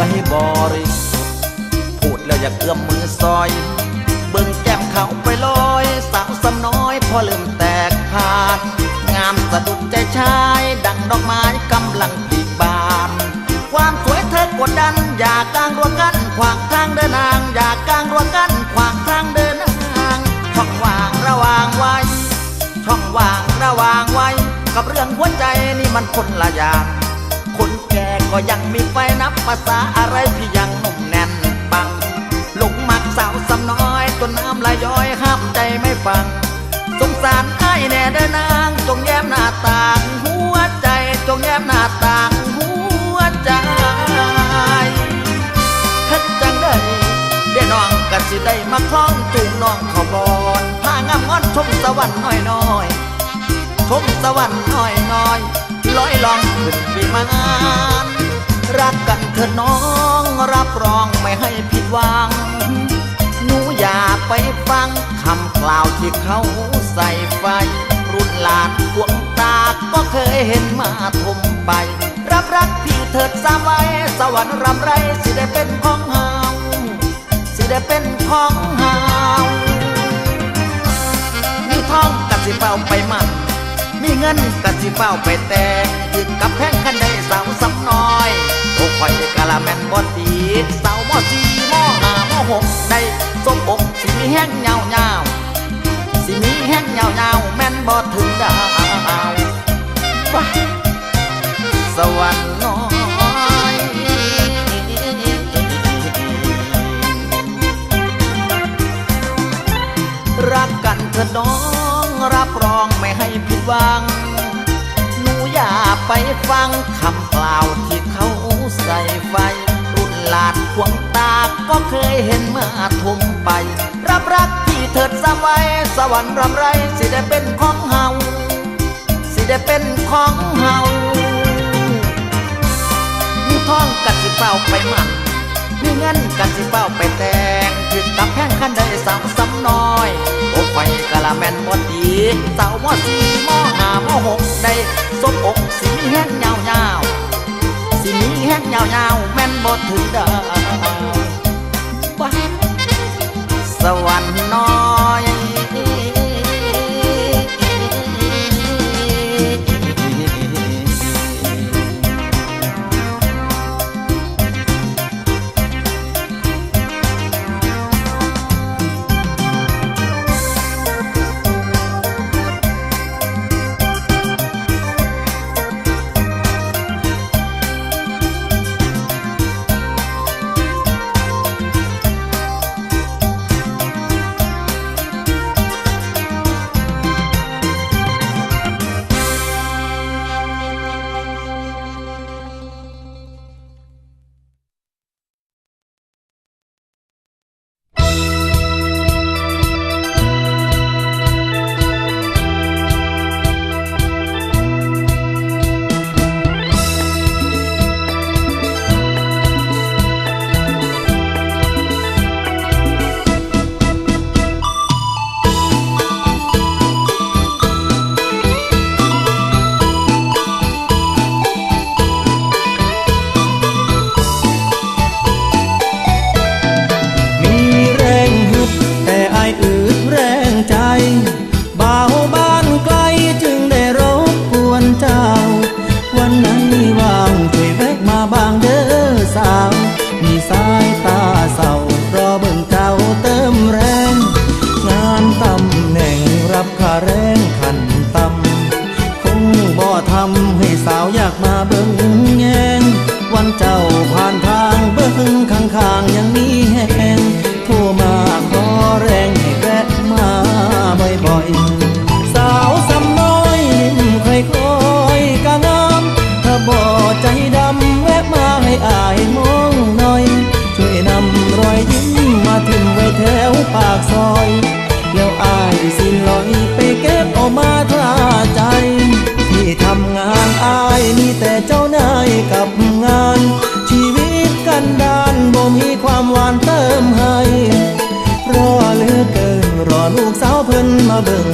สวยบริสุทธิ์พูดแล้วอยากเอื้อมมือซอย เบิ่งแก้มเขาไปลอยสาวสำน้อยพอลืมแตกพานงามสะดุดใจชาย ดังดอกไม้กำลังผลิบาน ความสวยเธอกดดัน อยากกลางรัวกันขวางทางเดินนาง อยากกลางรัวกันขวางทางเดินนางช่องว่างระวางไว้ ช่องว่างระวางไว้ กับเรื่องหัวใจนี่มันคนละอย่าง ก็ยังมีไฟนับภาษาอะไรพี่ยังหนุ่มแน่นปังหลงมักสาวสำน้อยต้นน้ำไหลย้อยห้ามใจไม่ฟัง สงสารไอ้แน่เด้อนางจงแย้มหน้าต่างหัวใจจงแย้มหน้าต่างหัวใจคัดจังได้เดี๋ยวน้องก็สิได้มาคล้องจูงน้องเขาบอนพางามงอนชมสวรรค์น้อยน้อยชมสวรรค์น้อยน้อยลอยลองขึ้นวิมาน รักกันเถอะน้องรับรองไม่ให้ผิดหวัง หนูอย่าไปฟังคำกล่าวที่เขาใส่ไฟ รุ่นหลานพวงตาก็เคยเห็นมาทมไป รับรักพี่เถิดสามไว้สวรรค์รำไรสิได้เป็นของเฮาสิได้เป็นของเฮามีทองกะสิเฝ้าไปมันมีเงินกะสิเฝ้าไปแต่งยึดกับแพงคันได้สาวส อกได้สมอกสิมีแห้งยาวยาวๆสิมีแห้งยาวยาวๆแม่นบ่ถึงดาวว้าสวรรค์น้อยรักกันเถอะน้องรับรองไม่ให้ผิดหวังหนูอย่าไปฟังคำกล่าวที่เขาใส่ไฟ ลานควงตาก็เคยเห็นเมื่อทุ่มไป รับรักที่เถิดสามไว้สวรรค์รำไรสิได้เป็นของเฮาสิได้เป็นของเฮามีทองกัดสิเป้าไปมันมีเงินกัดสิเป้าไปแต่งถึงกับแพงคันได้สาวสำน้อยโอ้ไฟกะละแมนบ่ดีสาวมอสี่มอห้ามอหกได้สมอกสีแห้งยาวยา งยาวยาวๆแม่นบ่ถึงดาวสวรรค์น้อากซอย แล้วอายสิลอยไปเก็บออกมาท่าใจที่ทำงานอายมีแต่เจ้านายกับงาน ชีวิตกันดานบ่มีความหวานเติมให้รอเหลือเกินรอลูกสาวเพิ่นมาเบิ่ง